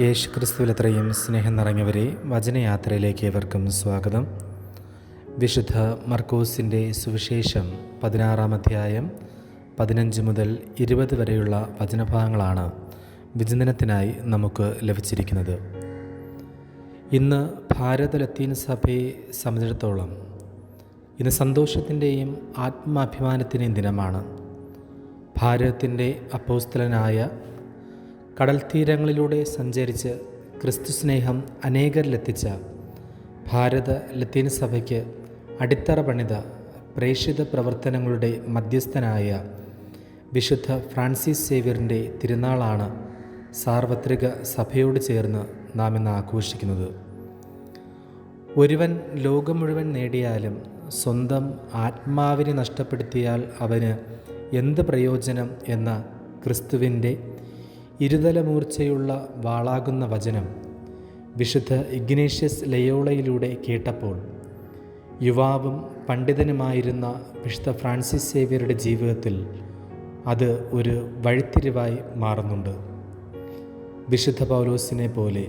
യേശു ക്രിസ്തുവിലത്രയും സ്നേഹം നിറഞ്ഞവരെ വചനയാത്രയിലേക്ക് ഏവർക്കും സ്വാഗതം. വിശുദ്ധ മർക്കോസിന്റെ സുവിശേഷം പതിനാറാം അധ്യായം പതിനഞ്ച് മുതൽ ഇരുപത് വരെയുള്ള വചനഭാഗങ്ങളാണ് വിചിന്തനത്തിനായി നമുക്ക് ലഭിച്ചിരിക്കുന്നത്. ഇന്ന് ഭാരത ലത്തീൻ സഭയെ സംബന്ധിച്ചിടത്തോളം ഇന്ന് സന്തോഷത്തിന്റെയും ആത്മാഭിമാനത്തിന്റെയും ദിനമാണ്. ഭാരതത്തിന്റെ അപ്പോസ്തലനായ കടൽ തീരങ്ങളിലൂടെ സഞ്ചരിച്ച് ക്രിസ്തു സ്നേഹം അനേകരിലെത്തിച്ച ഭാരത ലത്തീൻ സഭയ്ക്ക് അടിത്തറ പണിത പ്രേക്ഷിത പ്രവർത്തനങ്ങളുടെ മധ്യസ്ഥനായ വിശുദ്ധ ഫ്രാൻസിസ് സേവ്യറിന്റെ തിരുനാളാണ് സാർവത്രിക സഭയോട് ചേർന്ന് നാം ഇന്ന് ആഘോഷിക്കുന്നത്. ഒരുവൻ ലോകം മുഴുവൻ നേടിയാലും സ്വന്തം ആത്മാവിനെ നഷ്ടപ്പെടുത്തിയാൽ അവന് എന്ത് പ്രയോജനം എന്ന ക്രിസ്തുവിന്റെ ഇരുതലമൂർച്ചയുള്ള വാളാകുന്ന വചനം വിശുദ്ധ ഇഗ്നേഷ്യസ് ലയോളയിലൂടെ കേട്ടപ്പോൾ യുവാവും പണ്ഡിതനുമായിരുന്ന വിശുദ്ധ ഫ്രാൻസിസ് സേവ്യറുടെ ജീവിതത്തിൽ അത് ഒരു വഴിത്തിരിവായി മാറുന്നുണ്ട്. വിശുദ്ധ പൗലോസിനെ പോലെ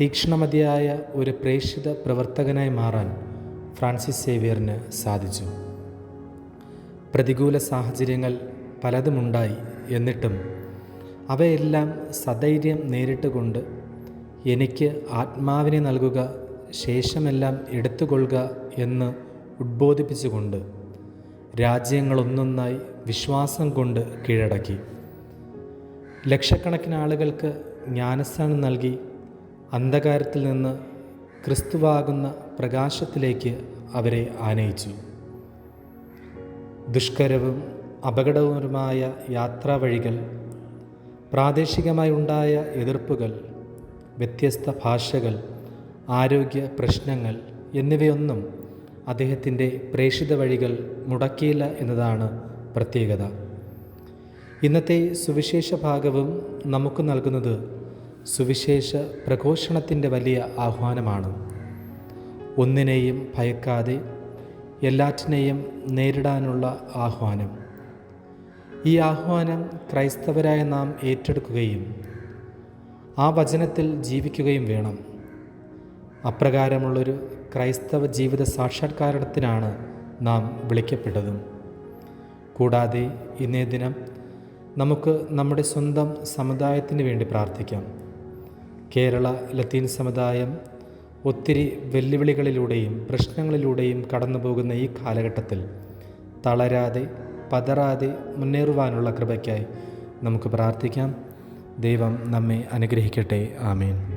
തീക്ഷ്ണമതിയായ ഒരു പ്രേക്ഷിത പ്രവർത്തകനായി മാറാൻ ഫ്രാൻസിസ് സേവ്യറിന് സാധിച്ചു. പ്രതികൂല സാഹചര്യങ്ങൾ പലതുമുണ്ടായി എന്നിട്ടും അവയെല്ലാം സധൈര്യം നേരിട്ടുകൊണ്ട് എനിക്ക് ആത്മാവിനെ നൽകുക ശേഷമെല്ലാം എടുത്തുകൊള്ളുക എന്ന് ഉദ്ബോധിപ്പിച്ചുകൊണ്ട് രാജ്യങ്ങളൊന്നൊന്നായി വിശ്വാസം കൊണ്ട് കീഴടക്കി. ലക്ഷക്കണക്കിന് ആളുകൾക്ക് ജ്ഞാനസ്ഥാനം നൽകി അന്ധകാരത്തിൽ നിന്ന് ക്രിസ്തുവാകുന്ന പ്രകാശത്തിലേക്ക് അവരെ ആനയിച്ചു. ദുഷ്കരവും അപകടവുമായ യാത്രാവഴികൾ പ്രാദേശികമായി ഉണ്ടായ എതിർപ്പുകൾ വ്യത്യസ്ത ഭാഷകൾ ആരോഗ്യ പ്രശ്നങ്ങൾ എന്നിവയൊന്നും അദ്ദേഹത്തിന്റെ പ്രേഷിത വഴികൾ മുടക്കിയില്ല എന്നതാണ് പ്രത്യേകത. ഇന്നത്തെ സുവിശേഷ ഭാഗവും നമുക്ക് നൽകുന്നത് സുവിശേഷ പ്രഘോഷണത്തിന്റെ വലിയ ആഹ്വാനമാണ്. ഒന്നിനെയും ഭയക്കാതെ എല്ലാറ്റിനെയും നേരിടാനുള്ള ആഹ്വാനം. ഈ ആഹ്വാനം ക്രൈസ്തവരായ നാം ഏറ്റെടുക്കുകയും ആ വചനത്തിൽ ജീവിക്കുകയും വേണം. അപ്രകാരമുള്ളൊരു ക്രൈസ്തവ ജീവിത സാക്ഷാത്കാരണത്തിനാണ് നാം വിളിക്കപ്പെട്ടതും. കൂടാതെ ഇന്നേ ദിനം നമുക്ക് നമ്മുടെ സ്വന്തം സമുദായത്തിന് വേണ്ടി പ്രാർത്ഥിക്കാം. കേരള ലത്തീൻ സമുദായം ഒത്തിരി വെല്ലുവിളികളിലൂടെയും പ്രശ്നങ്ങളിലൂടെയും കടന്നു പോകുന്ന ഈ കാലഘട്ടത്തിൽ തളരാതെ പതറാതെ മുന്നേറുവാനുള്ള കൃപയ്ക്കായി നമുക്ക് പ്രാർത്ഥിക്കാം. ദൈവം നമ്മെ അനുഗ്രഹിക്കട്ടെ. ആമേൻ.